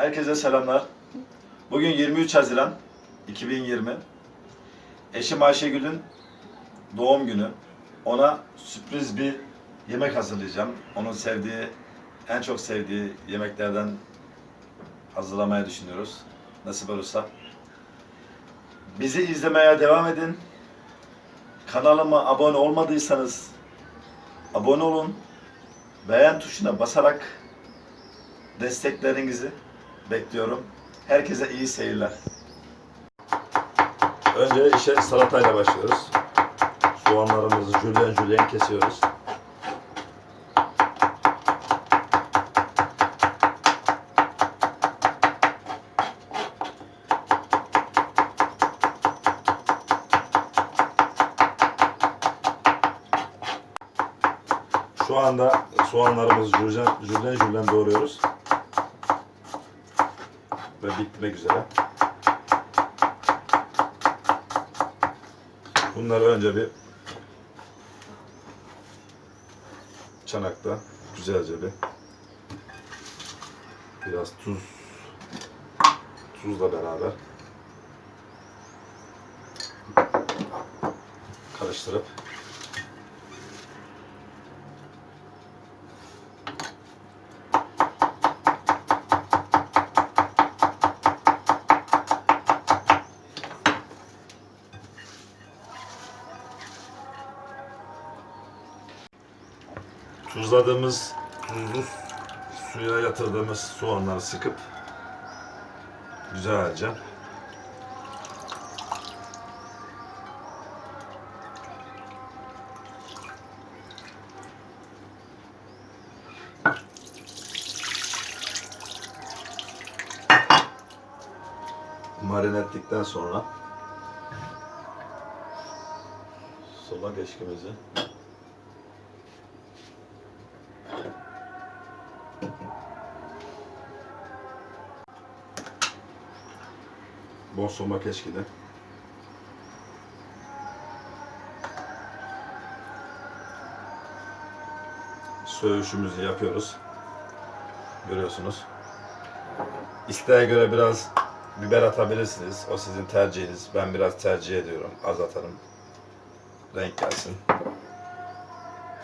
Herkese selamlar. Bugün 23 Haziran 2020. Eşim Ayşegül'ün doğum günü. Ona sürpriz bir yemek hazırlayacağım. Onun sevdiği, en çok sevdiği yemeklerden hazırlamaya düşünüyoruz. Nasip olursa. Bizi izlemeye devam edin. Kanalıma abone olmadıysanız abone olun. Beğen tuşuna basarak desteklerinizi bekliyorum. Herkese iyi seyirler. Önce işe salatayla başlıyoruz. Soğanlarımızı jülyen jülyen kesiyoruz. Şu anda soğanlarımızı jülyen jülyen, jülyen doğruyoruz. Ve bitmek üzere. Bunları önce bir çanakta güzelce bir biraz tuz tuzla beraber karıştırıp tuzladığımız tuzlu suya yatırdığımız soğanları sıkıp güzelce marine ettikten sonra sola geçkimizi Bol soğuma keşkili. Söğüşümüzü yapıyoruz. Görüyorsunuz. İsteğe göre biraz biber atabilirsiniz. O sizin tercihiniz. Ben biraz tercih ediyorum. Az atarım. Renk gelsin.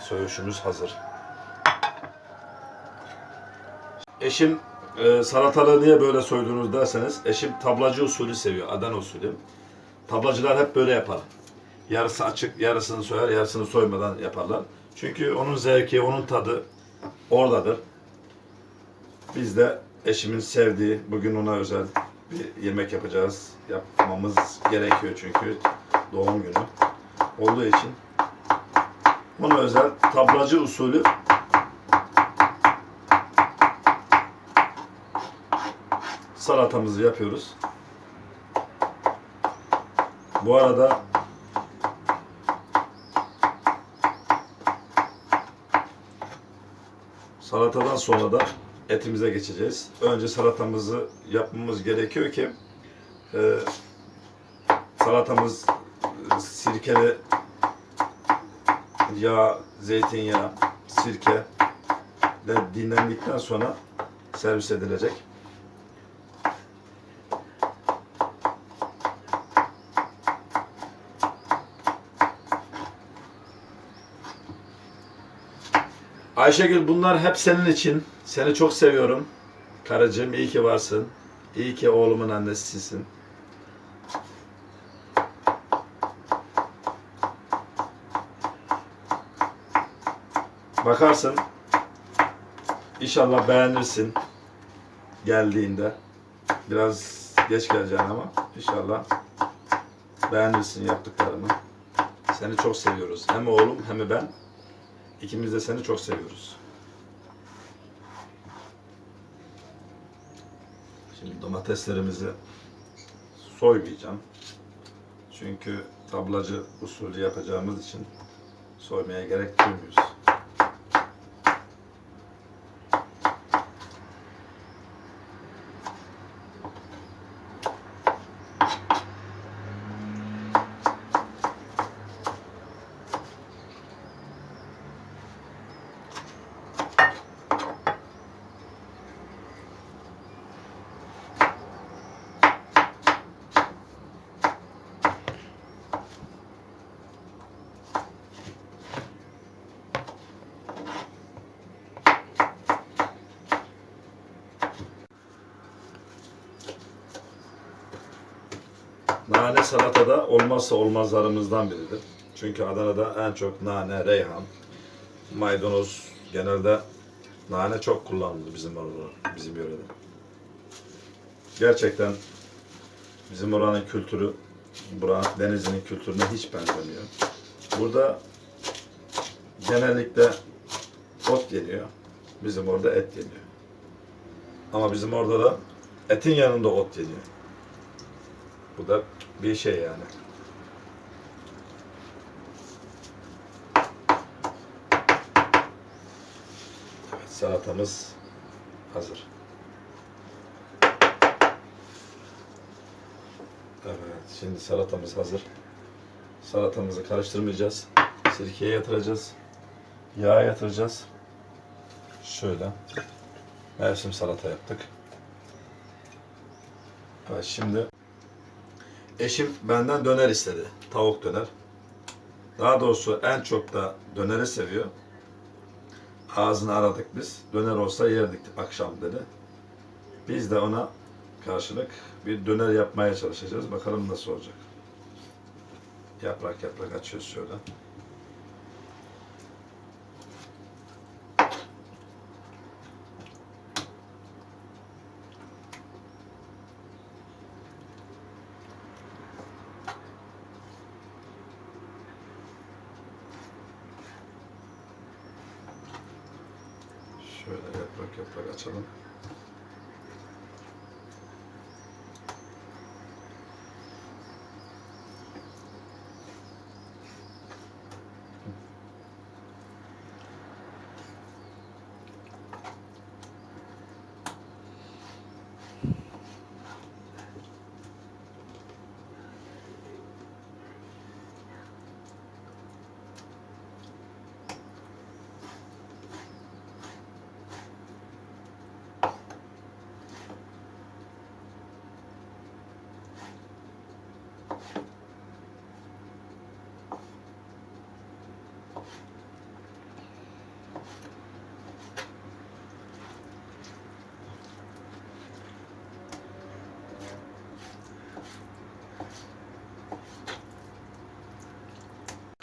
Söğüşümüz hazır. Eşim e, salatalığı niye böyle soydunuz derseniz eşim tablacı usulü seviyor. Adana usulü. Tablacılar hep böyle yapar. Yarısı açık, yarısını soyar, yarısını soymadan yaparlar. Çünkü onun zevki, onun tadı oradadır. Biz de eşimin sevdiği, bugün ona özel bir yemek yapacağız. Yapmamız gerekiyor çünkü doğum günü olduğu için. Ona özel tablacı usulü salatamızı yapıyoruz. Bu arada salatadan sonra da etimize geçeceğiz. Önce salatamızı yapmamız gerekiyor ki e, salatamız sirkeli yağ, zeytinyağı, sirke de dinlendikten sonra servis edilecek. Ayşegül bunlar hep senin için. Seni çok seviyorum. Karıcığım iyi ki varsın. İyi ki oğlumun annesisin. Bakarsın. İnşallah beğenirsin. Geldiğinde. Biraz geç geleceksin ama inşallah beğenirsin yaptıklarımı. Seni çok seviyoruz. Hem oğlum hem ben. İkimiz de seni çok seviyoruz. Şimdi domateslerimizi soymayacağım. Çünkü tablacı usulü yapacağımız için soymaya gerek duymuyoruz. Nane salatada olmazsa olmazlarımızdan biridir. Çünkü Adana'da en çok nane, reyhan, maydanoz, genelde nane çok kullanılır bizim orada, bizim yörede. Gerçekten bizim oranın kültürü, buranın denizinin kültürüne hiç benzemiyor. Burada genellikle ot yeniyor. Bizim orada et yeniyor. Ama bizim orada da etin yanında ot yeniyor. Bu da bir şey yani. Evet, salatamız hazır. Evet, şimdi salatamız hazır. Salatamızı karıştırmayacağız. Sirkeye yatıracağız. Yağa yatıracağız. Şöyle. Mevsim salata yaptık. Evet, şimdi eşim benden döner istedi. Tavuk döner. Daha doğrusu en çok da döneri seviyor. Ağzını aradık biz. Döner olsa yerdik akşam dedi. Biz de ona karşılık bir döner yapmaya çalışacağız. Bakalım nasıl olacak. Yaprak yaprak açıyoruz şöyle. Şöyle yaprak yaprak açalım.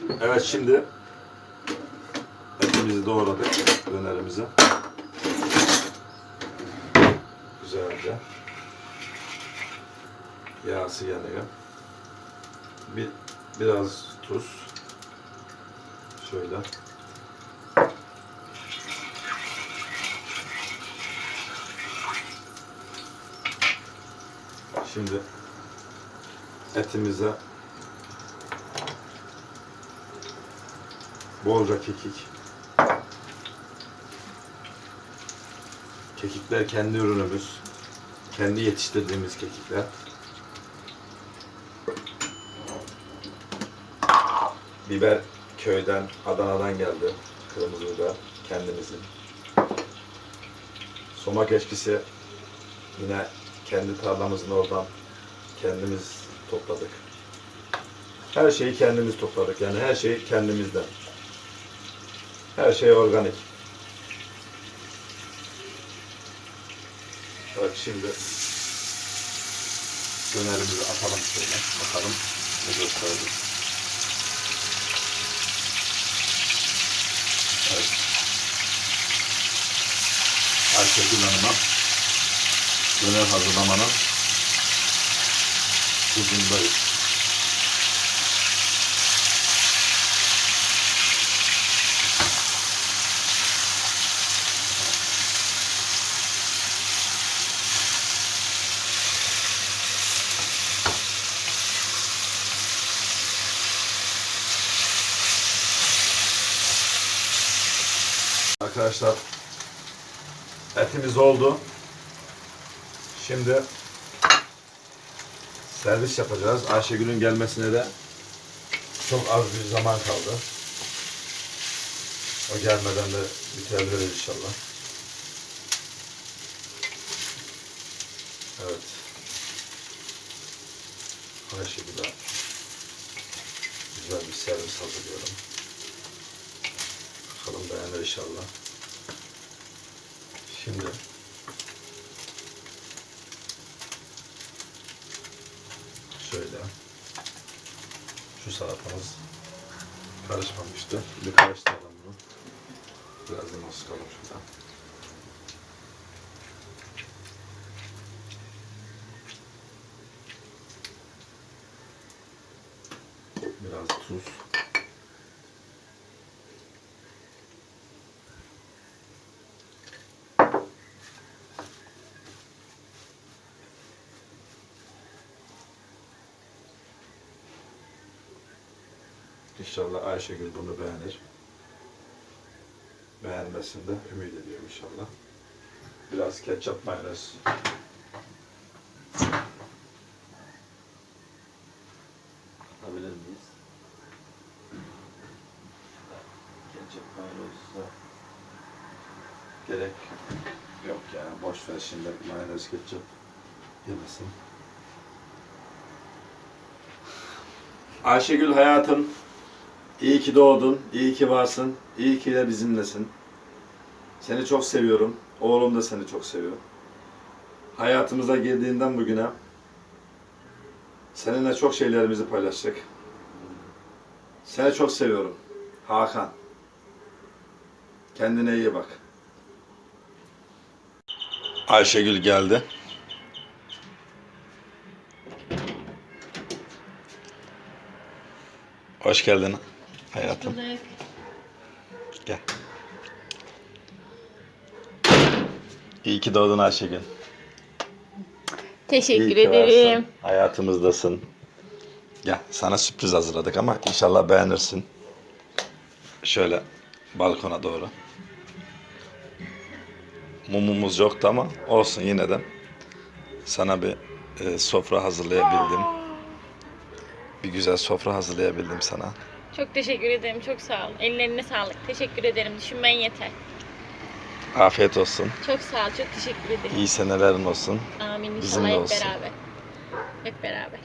Evet şimdi etimizi doğradık dönerimizi. Güzelce. Yağsı yanıyor. Bir, biraz tuz. Şöyle. Şimdi etimize bolca kekik. Kekikler kendi ürünümüz. Kendi yetiştirdiğimiz kekikler. Biber köyden, Adana'dan geldi. Kırmızı biber kendimizin. Somak eşkisi yine kendi tarlamızın oradan kendimiz topladık. Her şeyi kendimiz topladık. Yani her şey kendimizden. Her şey organik. Evet şimdi dönerimizi atalım şöyle. Bakalım ne gösterecek. Evet. Ayşegül Hanım'a döner hazırlamanın uzundayız. Arkadaşlar etimiz oldu. Şimdi servis yapacağız. Ayşegül'ün gelmesine de çok az bir zaman kaldı. O gelmeden de bitirebiliriz inşallah. Evet. Ayşegül'e güzel bir servis hazırlıyorum. Bakalım beğenir inşallah. Şimdi Şöyle. Şu salatamız karışmamıştı. Bir karıştıralım bunu. Biraz limon sıkalım şuradan. Biraz tuz. İnşallah Ayşegül bunu beğenir. Beğenmesini de ümit ediyorum inşallah. Biraz ketçap mayonez. Atabilir miyiz? Ketçap mayonez gerek yok yani boş ver şimdi mayonez ketçap yemesin. Ayşegül hayatım iyi ki doğdun, iyi ki varsın, iyi ki de bizimlesin. Seni çok seviyorum. Oğlum da seni çok seviyor. Hayatımıza girdiğinden bugüne seninle çok şeylerimizi paylaştık. Seni çok seviyorum. Hakan. Kendine iyi bak. Ayşegül geldi. Hoş geldin hayatım. Gel. İyi ki doğdun Ayşegül. Teşekkür İyi ki ederim. varsın. Hayatımızdasın. Gel sana sürpriz hazırladık ama inşallah beğenirsin. Şöyle balkona doğru. Mumumuz yoktu ama olsun yine de sana bir e, sofra hazırlayabildim. Bir güzel sofra hazırlayabildim sana. Çok teşekkür ederim. Çok sağ ol. Ellerine sağlık. Teşekkür ederim. Düşünmen yeter. Afiyet olsun. Çok sağ ol. Çok teşekkür ederim. İyi senelerin olsun. Amin. Bizimle İnşallah hep olsun. beraber. Hep beraber.